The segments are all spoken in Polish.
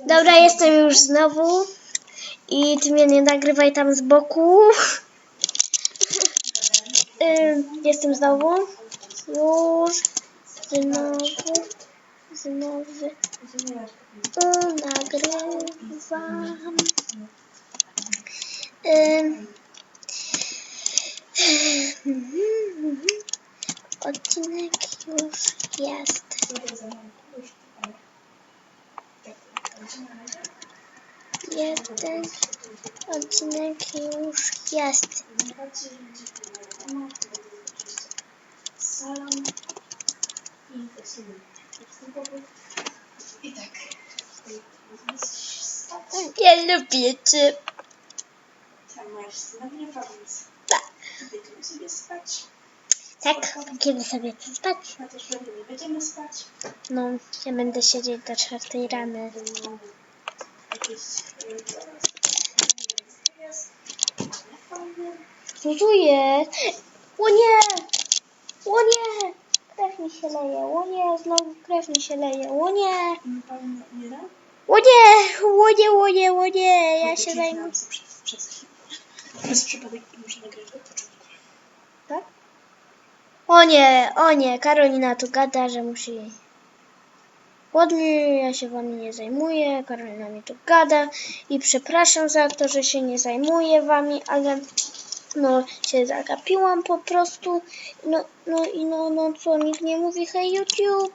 Dobra, jestem już znowu. I ty mnie nie nagrywaj tam z boku. Jestem znowu. Już. Znowu. Znowu. O, nagrywam. Ym. Odcinek już jest. Jeden odcinek już jest. Salon i tak. Ja lubię cię. Tak. będziemy sobie spać. Tak, kiedy sobie chcę spać. My też nie będziemy spać. No, ja będę siedzieć do czwartej rany y, teraz jest. Fajne. Co tu jest? O nie! O nie! Krew mi się leje. O nie, znowu krew mi się leje. O nie! O nie! O nie, o nie, o nie! Ja się zajmę. Przez, przypadek muszę nagrywać. Poczekaj. Tak? O nie, o nie, Karolina tu gada, że musi. Ładnie, ja się wami nie zajmuję, Karolina mi tu gada i przepraszam za to, że się nie zajmuję wami, ale no się zagapiłam po prostu. No, no i no, no co, nikt nie mówi hej YouTube?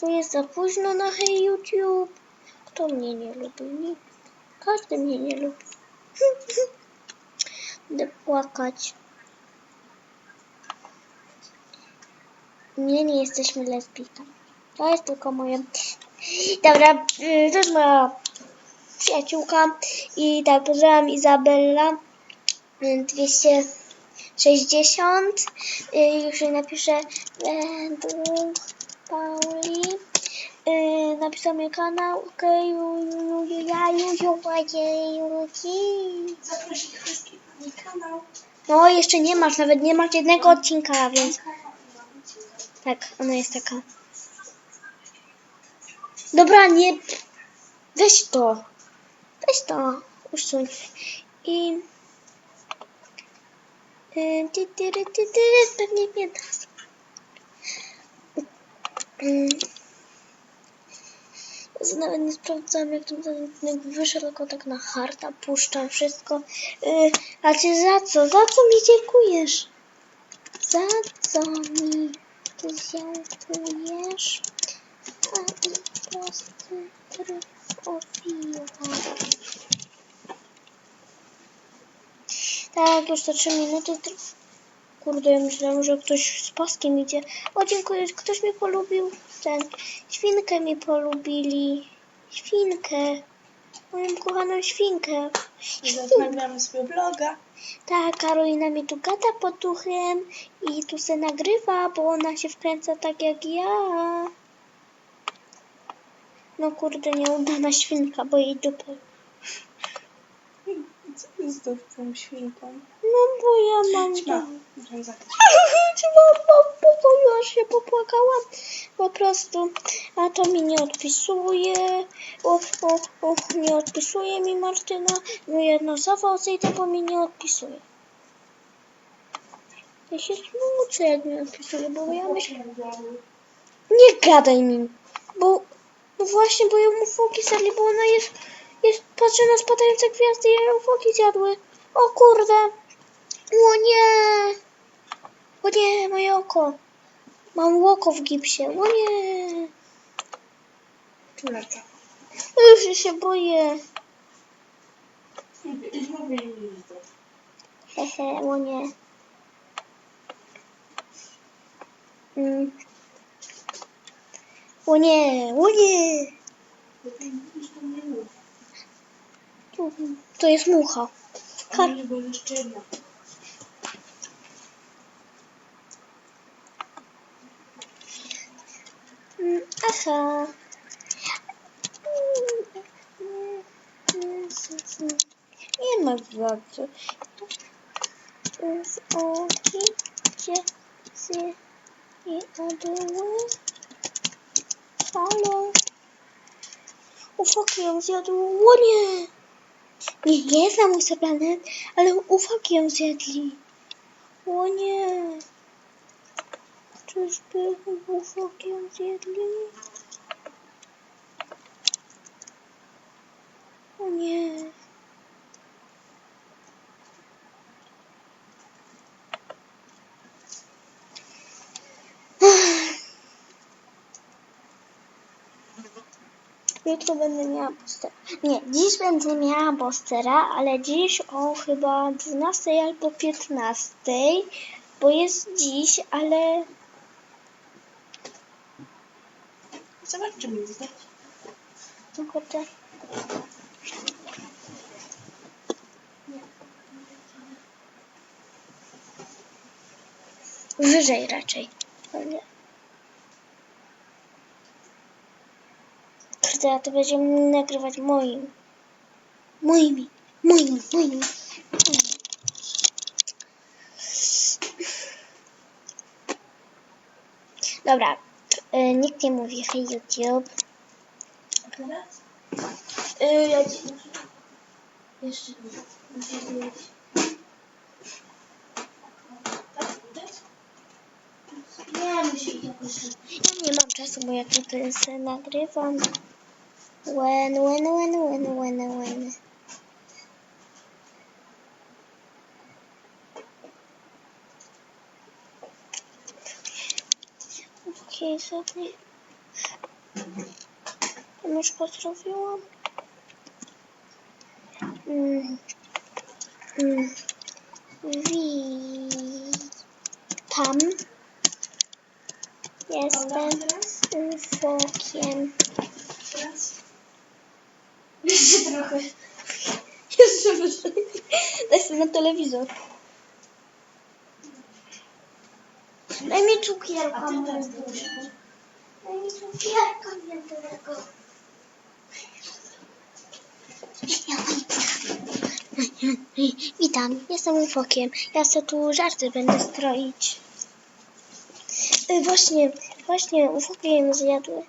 To jest za późno na hej YouTube. Kto mnie nie lubi? Nikt. Każdy mnie nie lubi. Będę płakać. Nie, nie jesteśmy lesbijkami. To jest tylko moje. Dobra, y, to jest moja przyjaciółka. I tak, pozdrawiam Izabella. y, 260. Y, Już jej napiszę według Pauli. Y, Napisał mi kanał. Okej, okay, ja Zaprosić wszystkich na mój kanał. No, jeszcze nie masz, nawet nie masz jednego odcinka, więc tak, ona jest taka. Dobra, nie. Weź to. Weź to. Usuń. I. y, ty, ty, ty, ty, ty, Pewnie nie da. Mm. Ja Nawet nie sprawdzam, jak ten odcinek wyszedł, tylko tak na harta puszczam wszystko. Yy, a ty za co? Za co mi dziękujesz? Za co mi dziękujesz? A i prosty tryb ofiła. Tak, już to 3 minuty. Kurde, ja myślałam, że ktoś z paskiem idzie. O, dziękuję, ktoś mi polubił. Ten, świnkę mi polubili. Świnkę. Moją kochaną świnkę. Zaraz nagramy sobie vloga. Tak, Karolina mi tu gada pod duchem i tu se nagrywa, bo ona się wkręca tak jak ja. No kurde, nieudana świnka, bo jej dupę. Co jest z tą świnką? No bo ja mam... Ćma. Muszę zakryć. Chyba po, po, po, już się popłakałam. Po prostu. A to mi nie odpisuje. O, o, o, nie odpisuje mi Martyna. No jedno zawozy i to bo mi nie odpisuje. Ja się smucę, jak mi odpisuje, bo ja myślę... Nie gadaj mi. Bo... No właśnie, bo ją ufoki zjadli, bo ona jest... jest patrzę na spadające gwiazdy i ją ufoki zjadły. O kurde. O nie. O nie, moje oko. Mam oko w gipsie. O nie. Czuleczka. Już się boję. Hehe, o nie. Mm. O nie, o nie. Tu- To jest mucha. Kar-. Mm, Aha. Nie ma za co. Z oki, się i. Halo. Ufoki ją zjadły. O nie! Nie, nie znam planet, ale ufoki ją zjedli. O nie! Czyżby ufoki ją zjedli? O nie! Jutro będę miała postera. Nie, dziś będę miała postera, ale dziś o chyba 12 albo 15, bo jest dziś, ale Zobacz, czy mi zdać. no kurde. Wyżej raczej. Kurde, a to będziemy nagrywać moim. Moimi. Moimi, moimi. Dobra, y, nikt nie mówi hej YouTube. Teraz? Yy, ja ci. Jeszcze nie. Muszę zmienić. Ja nie mam czasu, bo ja tutaj sobie nagrywam. When, when, when, when, when, when. Okej, sobie. Już pozdrowiłam. Mm. Mm. Witam. Jestem teraz? ufokiem. Trochę. Jeszcze wyżej. Daj sobie na telewizor. Daj mi cukierka. Musisz. Daj mi cukierka. Witam, jestem ufokiem. Ja sobie tu żarty będę stroić. Y, właśnie, właśnie ufokiem zjadły.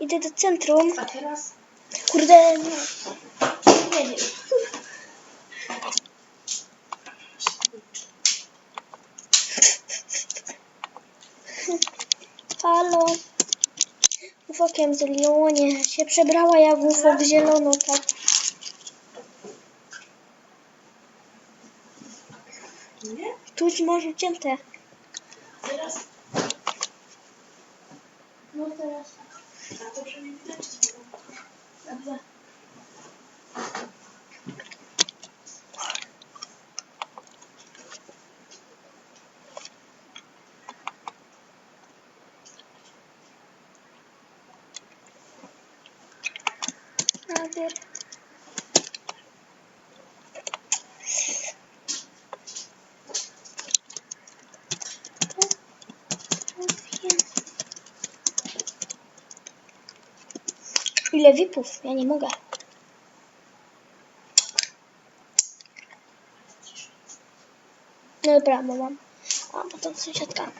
Idę do centrum. A teraz? Kurde, no. Nie wiem. Halo. Ufokiem z Lionie się przebrała jak ufok zielono, tak. Nie? Tuż masz ucięte. Teraz? No teraz. A to przynajmniej widać. Dobrze. Najpierw. Ile wipów? Ja nie mogę. Dobra, bo mam. A potem sąsiadka.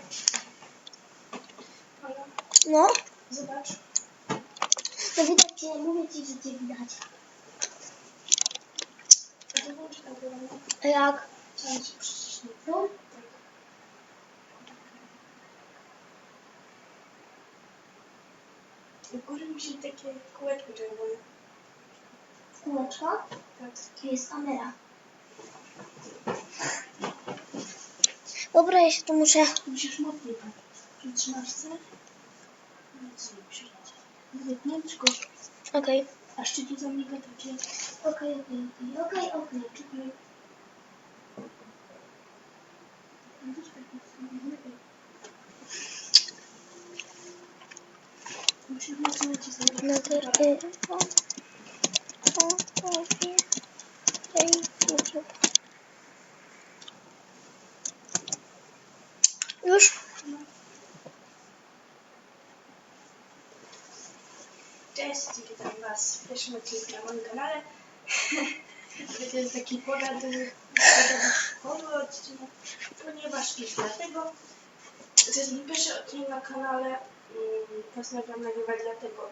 No, zobacz. no widać cię, mówię ci, że cię widać. A jak? Chciałam ci przycisnąć. No, U góry musi takie kółeczko czerwone. kółeczko. Tak. Tu jest kamera. Dobra, ja się tu muszę. Musisz mocniej tak. Przytrzymasz se. Mocniej przyjdzie. Wytnięć go. Okej. Aż ci tu zamiga takie. Okej, okej, okej, okej, okej. Czekaj. Tak No to ty. O, o, o, wie. Hej, YouTube. Już? Cześć, witam Was w pierwszym odcinku na moim kanale. To jest taki porady, poradnikowy odcinek, ponieważ jest dlatego, to jest mój pierwszy odcinek na kanale. mm, Postanowiłam nagrywać dlatego,